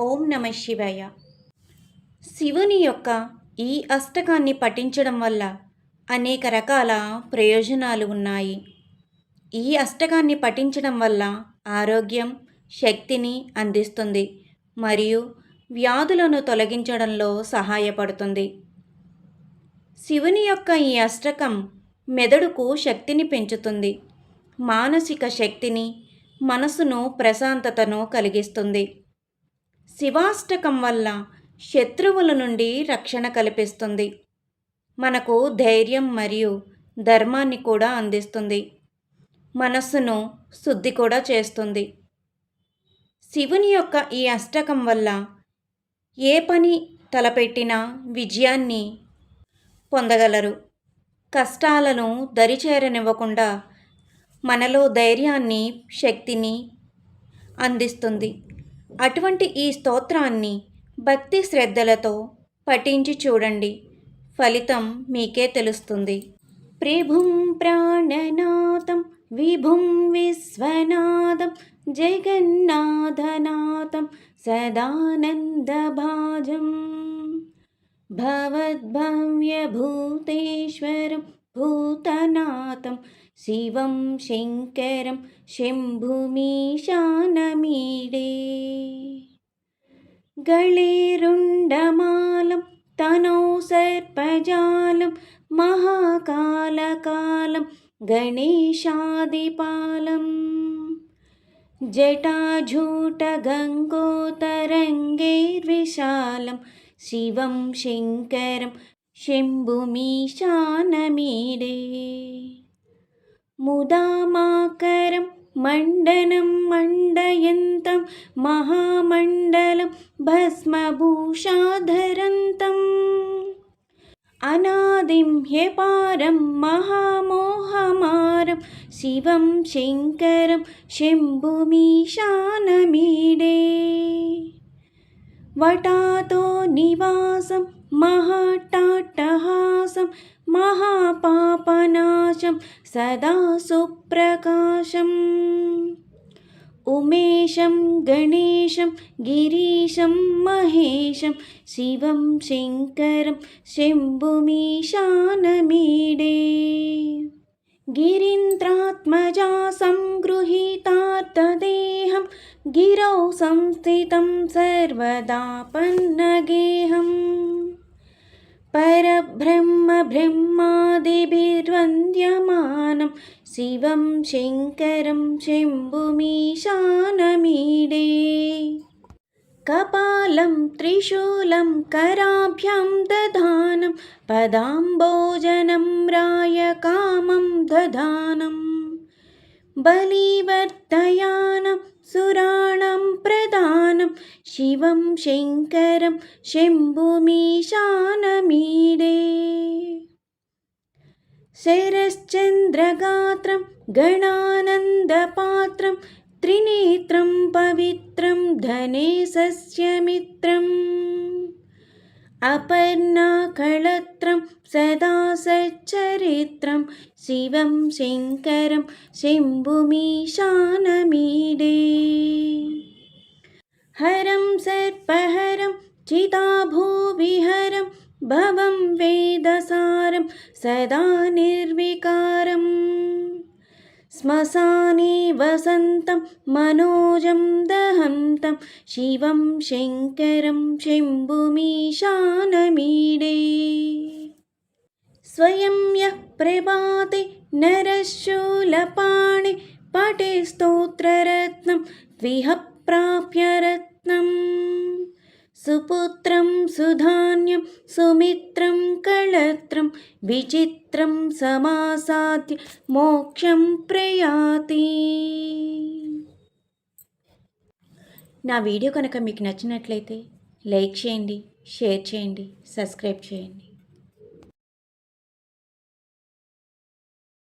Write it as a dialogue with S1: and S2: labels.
S1: ఓం నమ శివాయ. శివుని యొక్క ఈ అష్టకాన్ని పఠించడం వల్ల అనేక రకాల ప్రయోజనాలు ఉన్నాయి. ఈ అష్టకాన్ని పఠించడం వల్ల ఆరోగ్యం శక్తిని అందిస్తుంది మరియు వ్యాధులను తొలగించడంలో సహాయపడుతుంది. శివుని యొక్క ఈ అష్టకం మెదడుకు శక్తిని పెంచుతుంది మానసిక శక్తిని మనసును ప్రశాంతతను కలిగిస్తుంది. శివాష్టకం వల్ల శత్రువుల నుండి రక్షణ కల్పిస్తుంది. మనకు ధైర్యం మరియు ధర్మాన్ని కూడా అందిస్తుంది. మనస్సును శుద్ధి కూడా చేస్తుంది. శివుని యొక్క ఈ అష్టకం వల్ల ఏ పని తలపెట్టినా విజయాన్ని పొందగలరు. కష్టాలను దరిచేరనివ్వకుండా మనలో ధైర్యాన్ని శక్తిని అందిస్తుంది. అటువంటి ఈ స్తోత్రాన్ని భక్తి శ్రద్ధలతో పఠించి చూడండి. ఫలితం మీకే తెలుస్తుంది. ప్రభుం ప్రాణనాథం విభుం విశ్వనాథం జగన్నాథనాథం సదానందభాజం. భవద్భవ్యభూతేశ్వరం शिवं शङ्करं शम्भुमीशानमीडे गळेरुण्डमालं तनौ सर्पजालं महाकालकालं गणेशादिपालम् जटाझूटगङ्गोतरङ्गैर्विशालं शिवं शङ्करं शम्भुमीशानमीडे मुदा माकरं मण्डनं मण्डयन्तं महामण्डलं भस्मभूषाधरन्तम् अनादिं ह्यपारं महामोहमारं शिवं शङ्करं शम्भुमीशानमीडे। वटातो निवासं महाटाट्टहासं महा सदा सुप्रकाशम् उमेशं गणेशं गिरीशं महेशं शिवं शङ्करं शम्भुमीशानमीडे। गिरीन्द्रात्मजा सङ्गृहीतार्थदेहं गिरौ संस्थितं सर्वदा पन्नगेहम् परब्रह्मब्रह्मादिभिर्वन्द्यमानं शिवं शङ्करं शम्भुमीशानमीडे कपालं त्रिशूलं कराभ्यां दधानं पदाम्बोजनं रायकामं दधानं बलिवर्तयानं सुराणां प्रदानं शिवं शङ्करं शम्भुमीशानमीडे शरश्चन्द्रगात्रं गणानन्दपात्रं त्रिनेत्रं पवित्रं धने सस्यमित्रम् अपर्णाकळत्रं सदा सच्चरित्रं शिवं शङ्करं शम्भुमीशानमीडे हरं सर्पहरं चिताभूविहरं भवं वेदसारं सदा निर्विकारम् श्मशाने वसन्तं मनोजं दहन्तं शिवं शङ्करं शम्भुमीशानमीडे। स्वयं यः प्रभाते नरशूलपाणि पटे स्तोत्ररत्नं द्विह प्राप्य रत्नम् सुपुत्रं सुधान्यं सुमित्रं कळत्रं विचित्रं समासाद्य మోక్షం ప్రయాతి నా వీడియో కనుక మీకు నచ్చినట్లయితే లైక్ చేయండి షేర్ చేయండి సబ్స్క్రైబ్ చేయండి